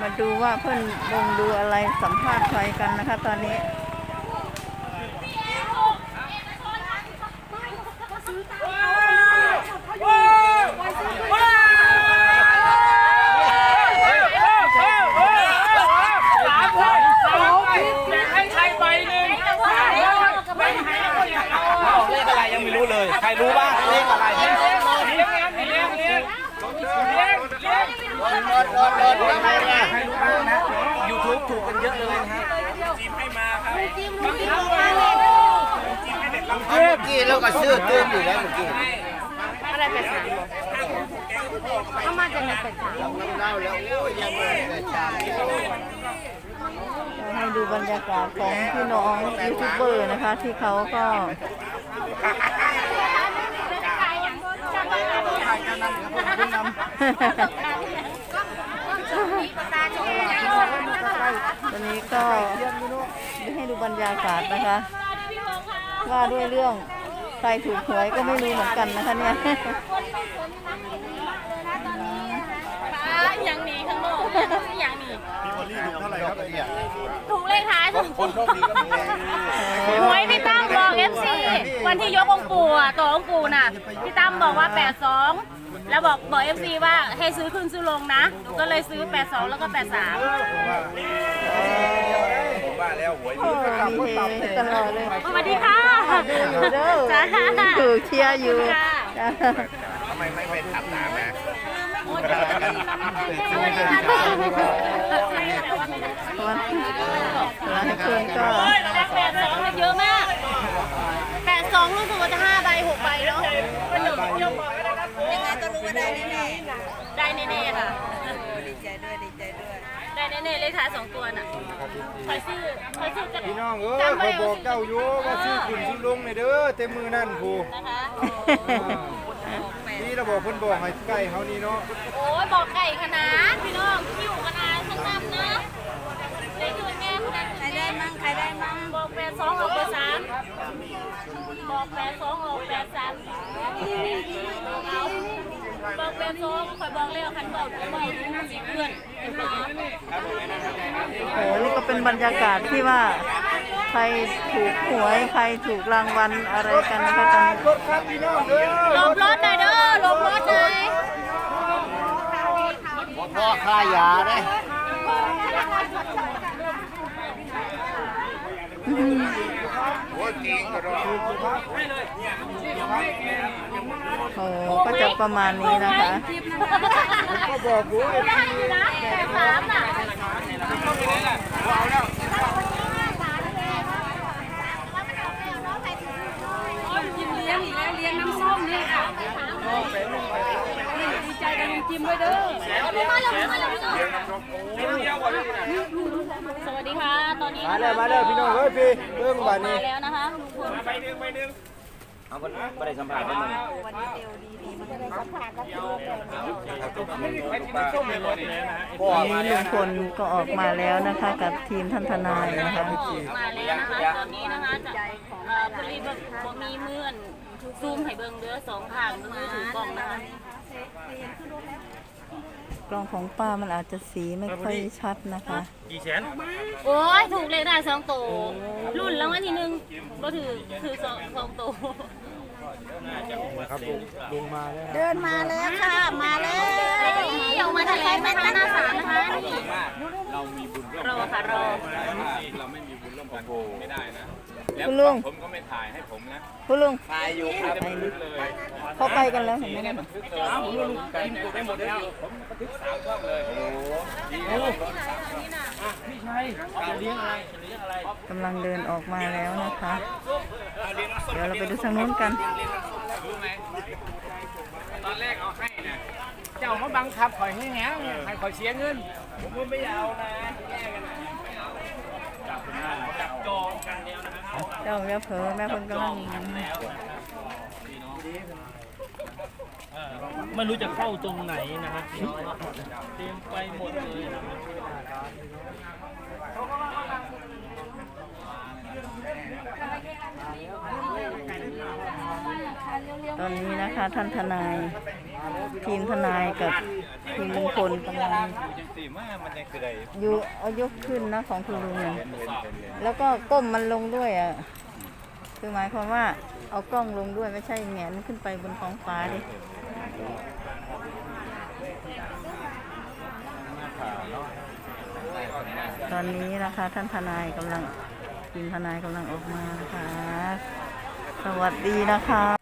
มาดูว่าเพื่อนวงดูอะไรสัมภาษณ์ใครกันนะคะตอนนี้ให้ใครใบหนึ่งใบไหนบอกเลขอะไรยังไม่รู้เลยใครรู้บ้างเลขอะไรเลี้ยงเลี้ยงเลี้ยงเลี้ยงเลี้ยงเลี้ยงใคร รู้บ้างนะยูทูบถูกกันเยอะเลยนะฮะจิมให้มาครับเมื่อกี้เราก็ซื้อตื้มอยู่แล้วเมื่อกี้อะไรเป็นสามเขามาจากไหนเป็นสามเล่าแล้วโอ้ยยังไม่ได้ชามให้ดูบรรยากาศของพี่น้องยูทูบเบอร์นะคะ ที่เขาก็ ตอนนี้ก็ให้ดูบรรยากาศนะคะ ว่าด้วยเรื่องใครถูกหวยก็ไม่รู้เหมือนกันนะคะเนี่ย ย่างนี้ข้างนอกอย่างนี้เท่าไหร่ครับเนี่ยถูกเลขท้ายถูกคนโชคดีก็มีหวยพี่ตั้มบอก FC วันที่ยกองค์ปู่อะตัวองค์ปู่น่ะ พี่ตั้มบอกว่า 82 แล้วบอกบอก FC ว่าให้ซื้อขึ้นซื้อลงนะหนูก็เลยซื้อ 82 แล้วก็83โอ้มีเฮตลอดเลยสวัสดีค่ะดูอยู่เด้อจ้าอยู่เชียร์อยู่ ค่ะ จ้า ทำไมไม่ไปทำตามนะ โอ้ยสวัสดีค่ะวันหลายคนก็แปดแปดสองมันเยอะมากแปดสองรู้สึกว่าจะห้าใบหกใบเนาะเป็นหนึ่งยกบอกยังไงก็รู้ว่าได้แน่ๆได้แน่ๆค่ะดีใจด้วยดีใจด้วยได้แน่ๆเลขท้ายสองตัวน่ะคอยซื้อคอยซื้อกันพี่น้องเอ้ยเขาบอกเจ้าอยู่ว่าซื้อขึ้นซื้อลงในเด้อเต็มมือนั่นผู้นะคะ นี่เราบอกเพิ่นบอกให้ใกล้เฮานี่เนาะโอ้ยบอกไก่ขนาดพี่น้องคิวขนาดทั้งนั้นนะเลขคืนแม่ขนาดใครได้มั่งใครได้มั่งบอกแปดสองออกแปดสามบอกแปดสองออกแปดสามเอาบอกแปดสองคอยบอกแล้วคันบอกบอกรู้สิเพื่อนเห็นไหม โอ้นี่ก็เป็นบรรยากาศที่ว่า ใครถูกหวยใครถูกรางวัลอะไรกันนะคะตอนนี้รถครับพี่น้องเด้อหลบรถหน่อยเด้อหลบรถหน่อยพ่อค่ายาเด้โอ้ก็จะประมาณนี้นะคะก็บอกอยู่ได้อยู่นะแปดสามน่ะ เลี้ยงอีกแล้วเลี้ยงน้ำส้มนี่ค่ะ จกับลุงจิมด้วยเด้อสวัสดีค่ะ ตอนนี้มาแล้วมาแล้วพี่น้องเอ้ยพี่เบิ่งบัดนี้มาแล้วนะคะลุงพลใบหนึ่งใบหนึ่งเอาคนไม่ได้สัมผัสกันเลยไปกินจะได้ส้มเลยรถเลยนะฮะวันนี้ลุงพลก็ออกมาแล้วนะคะ กับทีมท่านทนายนะคะมาแล้วนะคะตอนนี้นะคะจะเอ่อพอดีแบบมีเมื่อนซูมให้เบิ่งเด้อสองข้างมือถือกล้องนะคะ กล้องของป้ามันอาจจะสีไม่ค่อยชัดนะคะ กี่แสนโอ้ยถูกเลขได้สองตัวรุ่นรางวัลที่หนึ่งก็ถือถือสองสองตัวครับลุงลุงมาแล้วเดินมาแล้วค่ะมาแล้วนี่ออกมาแถลงนะคะหน้าศาลนะคะนี่เรามีบุญร่วมรอค่ะรอ เราไม่มีบุญร่วมกันไม่ได้นะ แล้วคุณลุง ผมก็ไม่ถ่ายให้ผมนะคุณลุงถ่ายอยู่ครับบันทึกเลยเขาไปกันแล้วเห็นไหมไม่ได้บันทึกเลยผมรู้กินกูได้หมดแล้วผมบันทึกสามช่องเลยโอ้โหดีนะพี่ชัยจะเลี้ยงอะไรจะเลี้ยงอะไรกำลังเดินออกมาแล้วนะคะ เดี๋ยวเราไปดูทางนู้นกัน รู้ไหมตอนแรกเอาให้นะเจ้ามาบังคับข่อยให้แหงให้ข่อยเสียเงิน ผมก็ไม่เอานะแย่กันนะจับ จับจองกันแล้วนะครับเจ้าแม่เผลอแม่คนกำลังไม่รู้จะเข้าตรงไหนนะครับเต็มไปหมดเลยนะครับตอนนี้นะคะท่านทนาย ทีมทนายกับทีมลุงพลกำลังจังสี่มายังคือยู่เอายกขึ้นนะของคุณลุงเนี่ยแล้วก็ก้มมันลงด้วยอะคือหมายความว่าเอากล้องลงด้วยไม่ใช่แหงนขึ้นไปบนท้องฟ้าดิตอนนี้นะคะท่านทนายกำลังทีมทนายกำลังออกมานะคะ สวัสดีนะคะ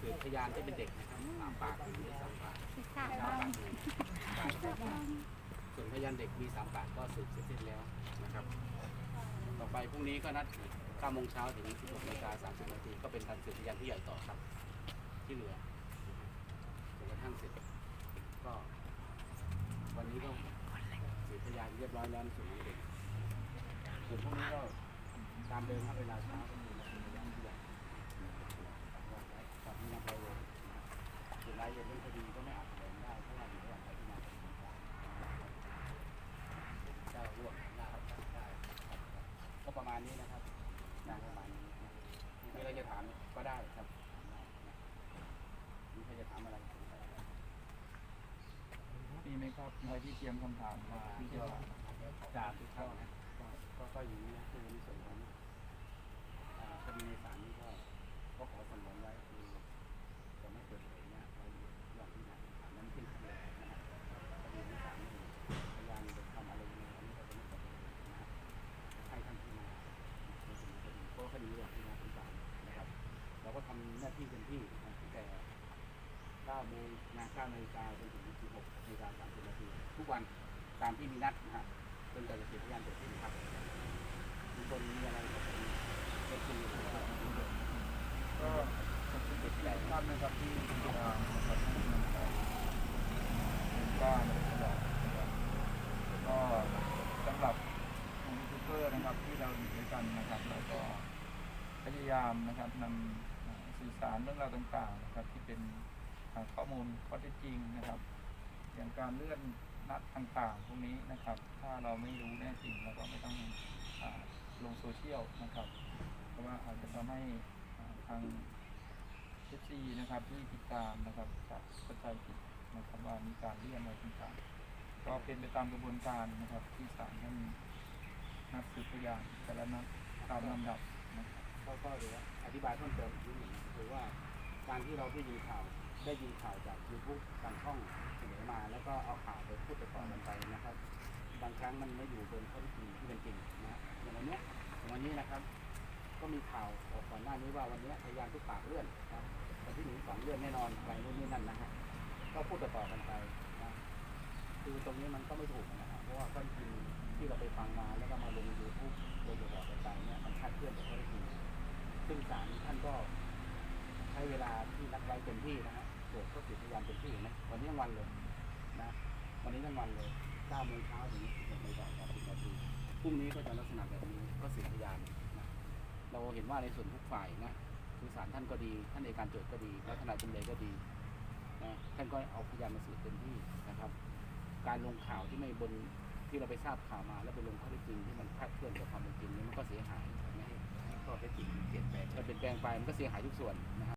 สืบพยานที่เป็นเด็กนะครับสามปากมีสามปากสามปากส่วนพยานเด็กมีสามปากก็สืบเสร็จสิ้นแล้วนะครับ ต่อไปพรุ่งนี้ก็นัด9โมงเช้าถึง16นาฬิกา30นาทีก็เป็นการสืบพยานที่ใหญ่ต่อครับ ที่เหลือจนกระทั่งเสร็จก็ วันนี้ก็สืบพยานเรียบร้อยแล้วในส่วนของเด็กส่วนพวกนี้ก็ตามเดิมครับเวลาเช้าก็มีนักสืบพยานที่ใหญ่ตอ นนี้นับร้อยเลยส่วนรายละเอียดเรื่องคดีก็ไม่อาจลงได้เพราะว่าอยู่ระหว่างการพิจารณาของศาลเจ้าร่วมหน้าครับได้ครับก็ประมาณนี้นะครับนประมาณนี้นะมีอะไรจะถามก็ได้ครับมีใครจะถามอะไรมีไหมครับใครที่เตรียมคำถามมาที่จะจากทุกท่านนะก็ก็ก็อย่างนี้นะคือในส่วนของ เราก็ทำหน้าที่เต็มที่นะตั้งแต่9โมงงาน9นาฬิกาจนถึง16นาฬิกา30นาทีทุกวันตามที่มีนัดนะฮะจนกว่าจะเสร็จพยานเสร็จสิ้นครับมีคนมีอะไรกับผมเอ็กซ์ซีนะครับก็ขอบคุณหลายท่านนะครับที่ติดตามนะครับที่นำไปเป็นบ้านตลอดนะครับก็สำหรับยูทูบเบอร์นะครับที่เราอยู่ด้วยกันนะครับแล้วก็พยายามนะครับนำ สารเรื่องราวต่างๆนะครับ ที่เป็นข้อมูลข้อเท็จจริงนะครับ อย่างการเลื่อนนัดต่างๆพวกนี้นะครับ ถ้าเราไม่รู้แน่จริงเราก็ไม่ต้องอลงโซเชียลนะครับ เพราะว่าอาจจะทำให้ทางเอฟซีนะครับที่ติดตามนะครับจะเข้าใจผิดนะครับว่ามีการเลื่อนอะไรต่างๆก็เป็นไปตามกระบวนการนะครับ ที่ศาลท่านนัดสืบพยานแต่ละนัดตามลำดับนะครับก็ก็เดี๋ยวอธิบายเพิ่มเติมอีกนิดหนึ่ง คือว่าการที่เราได้ยินข่าวได้ยินข่าวจากยูทูบทางช่องเสนอมา แล้วก็เอาข่าวไปพูดไปต่อกันไปนะครับ บางครั้งมันไม่อยู่บนข้อเท็จจริงที่เป็นจริงนะอย่างวันนี้วันนี้นะครับ ก็มีข่าวออกก่อนหน้านี้ว่าวันนี้ยพยานทุกปากเลื่อนนะวันที่หนึ่งสองเลื่อนแน่นอนไปนู่นนี่นั่นนะฮะก็พูดต่อกันไปนะคือตรงนี้มันก็ไม่ถูกนะฮะเพราะว่าข้อเท็จจริงที่เราไปฟังมาแล้วก็มาลงยูทูบโดยต่อๆกันไปเนี่ยมันคาดเคลื่อนจากข้อเท็จจริงซึ่งศาลท่านก็ ช้เวลาที่นัดไว้เต็มที่นะฮะตรวจข้อสืบพยานเต็มที่นไหมวันนี้ทั้งวันเลยนะวันนี้ทั้งวันเลย9โมงเช้าถึง16นาฬิกา30นาทีพรุ่งนี้ก็จะลักษณะแบบนี้ก็สืบพยานนะเราเห็นว่าในส่วนทุกฝ่ายนะคือศาลท่านก็ดี ท่านในกการโจทย์ก็ดีและทนายจำเลยก็ดีนะท่านก็เอาพยานมาสืบเต็มที่นะครับ การลงข่าวที่ไม่บนที่เราไปทราบข่าวมา แล้วไปลงข้อเท็จจริงที่มันคลาดเคลื่อนกับความเป็นจริงนี่มันก็เสียหายไม่ให้ให้ข้อเท็จจริงเปลี่ยนแปลงเปลี่ยนแปลงไปมันก็เสียหายทุกส่วนนะครับ